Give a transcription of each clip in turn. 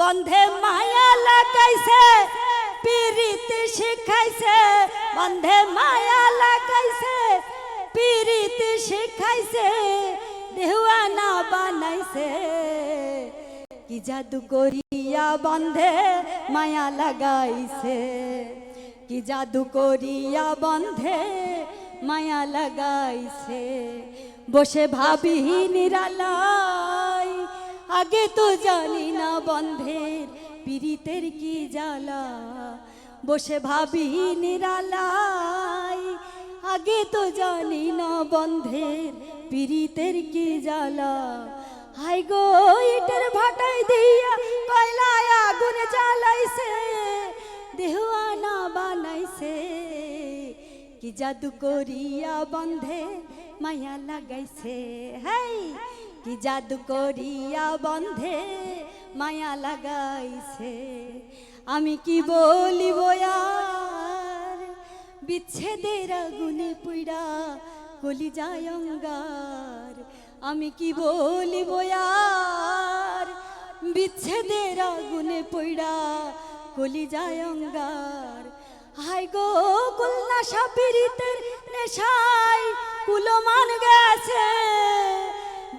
বন্ধে মায়া লাগাইছে, পিরিত শিখাইছে। বন্ধে মায়া লাগাইছে, পিরিত শিখাইছে, দেওয়ানা বানাইছে। কি জাদু করিয়া বন্ধে মায়া লাগাইছে, কি জাদু করিয়া বন্ধে মায়া লাগাইছে। বসে ভাবি নিরালাই আগে তো জানি না বন্ধের পীড়িতের কি জ্বালা। বসে ভাবি নিরালাই আগে তো জানি না বন্ধের পীড়িতের কি জ্বালা। হাই গো, ইটের ভাটাই দিয়া কয়লায় আগুন জ্বালাইছে দেহুয়ানা বানাইছে। কি জাদু করিয়া বন্ধে মায়া লাগাইছে। হাই কি জাদু করিয়া বন্ধে মায়া লাগাইছে? আমি কি বলিব আর? বিচ্ছেদের আগুনে পুইরা কলি যায় অঙ্গার। আমি কি বলিব আর? বিচ্ছেদের আগুনে পইড়া কলি যায় অঙ্গার। হাই গো কুলনা সাপিরিতের নেশাই কুলমান গেছে।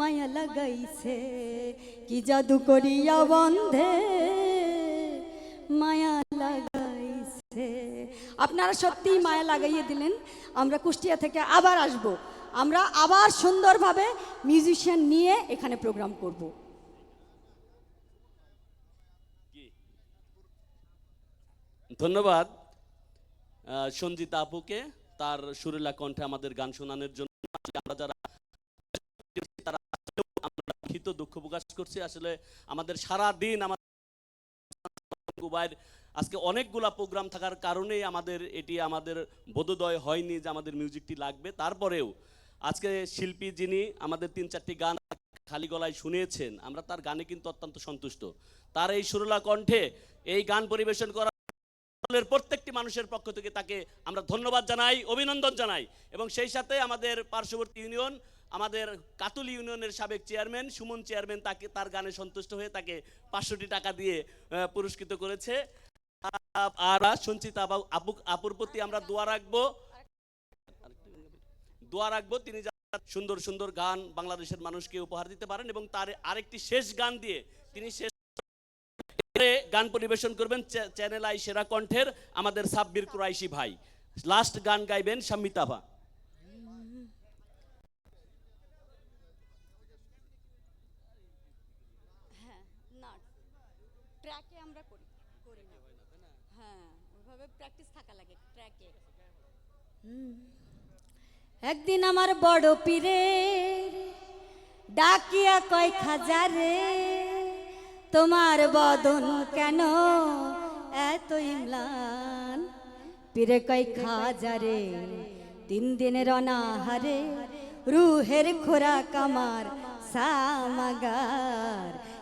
মায়া লাগাইছে। কি জাদু করিয়া বন্ধে মায়া লাগাইছে। আপনারা সত্যিই মায়া লাগাইয়ে দিলেন। আমরা কুষ্টিয়া থেকে আবার আসব। আমরা আবার সুন্দরভাবে মিউজিশিয়ান নিয়ে এখানে প্রোগ্রাম করব। ধন্যবাদ। সঞ্জিতা আপুকে। তার সুরেলা কণ্ঠে আমাদের গান শোনানোর জন্য আমরা যারা দুঃখিত, দুঃখ প্রকাশ করছি। আসলে আমাদের সারা দিন আমাদের আজকে অনেকগুলা প্রোগ্রাম থাকার কারণেই আমাদের এটি আমাদের বোধোদয় হয়নি যে আমাদের মিউজিকটি লাগবে। তারপরেও আজকে শিল্পী যিনি আমাদের তিন চারটি গান খালি গলায় শুনিয়েছেন, আমরা তার গানে কিন্তু অত্যন্ত সন্তুষ্ট। তার এই সুরলা কণ্ঠে এই গান পরিবেশন করা প্রত্যেকটি মানুষের পক্ষ থেকে তাকে আমরা ধন্যবাদ জানাই, অভিনন্দন জানাই। এবং সেই সাথে আমাদের পার্শ্ববর্তী ইউনিয়ন আমাদের কাতুল ইউনিয়নের সাবেক চেয়ারম্যান, সুমন চেয়ারম্যান তাকে, তার গানে সন্তুষ্ট হয়ে তাকে পাঁচশোটি টাকা দিয়ে পুরস্কৃত করেছে। আর সঞ্চিতা আবা- আপু আপুর প্রতি আমরা দোয়া রাখব। দোয়া রাখব, তিনি সুন্দর সুন্দর গান বাংলাদেশের মানুষকে উপহার দিতে পারেন এবং তার আরেকটি শেষ গান দিয়ে তিনি শেষ গান পরিবেশন করবেন চ্যানেল আই সেরা কণ্ঠের আমাদের সাব্বির কুরাইশি ভাই। লাস্ট গান গাইবেন সম্মিতাভা হ্যাঁ না ট্র্যাকে আমরা করি করি না। হ্যাঁ ওইভাবে প্র্যাকটিস থাকা লাগে ট্র্যাকে একদিন আমার বড় পীরে ডাকিয়া কয়, খাজারে, তোমার বদন কেন এত ইমলান? পীরে কয়, খাজারে, তিন দিনের অনাহারে রুহের খোরাক আমার সামাগার।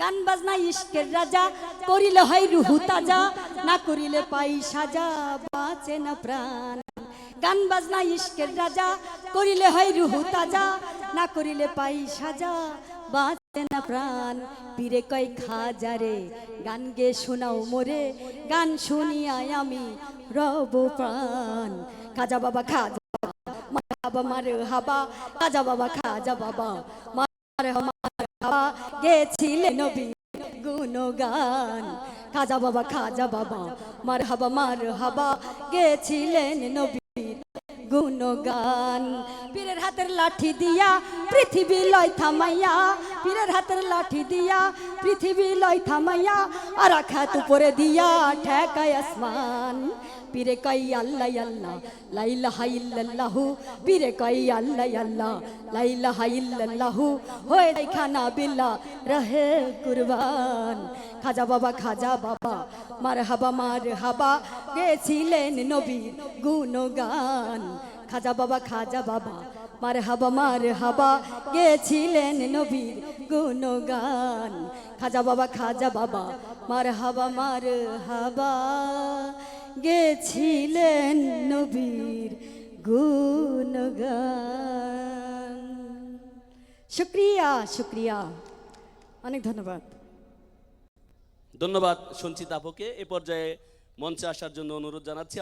গান বাজনা ইস্কের রাজা করিলে হয় রুহু তাজা না করিলে পাই সাজা বাঁচে না প্রাণ গান বাজনা ইস্কের রাজা করিলে হয় রুহু তাজা না করিলে পাই সাজা বাঁচে না প্রাণ পীরে কয় খাজারে গান গে শোনাও মোরে গান শুনিয়ায় আমি রব প্রাণ খাজা বাবা খাজা বাবা মার হাবা খাজা বাবা খাজা বাবা মার হাবা গেছিলে নবী গুণগান। খাজা বাবা খাজা বাবা মার হাবা মার হাবা গেছিলেন নবীর গুণগান। পীরের হাতের লাঠি দিয়া পৃথিবী লয় থামাইয়া, পীরের হাতের লাঠি দিয়া পৃথিবী লয় থামাইয়া আর খাত উপরে দিয়া ঠেকায় আসমান। পীরে কই আল্লাহ আল্লাহ লাইলা হাইল্লাহু পীরে কই আল্লাহ আল্লাহ লাইলা হাইল্লাহু হয়ে খানা বিল্লা রহে কুরবান খাজা বাবা খাজা বাবা মার হাবা মার হাবা গেছিলেন নবীর গুণগান খাজা বাবা খাজা বাবা মার হাবা মার হাবা গেছিলেন নবীর গুণগান খাজা বাবা খাজা বাবা মার হাবা মার হাবা গেছিলেন নবীর গুণগান। শুক্রিয়া শুক্রিয়া। অনেক ধন্যবাদ। ধন্যবাদ, সঞ্চিত আপুকে। এ পর্যায়ে মঞ্চে আসার জন্য অনুরোধ জানাচ্ছি।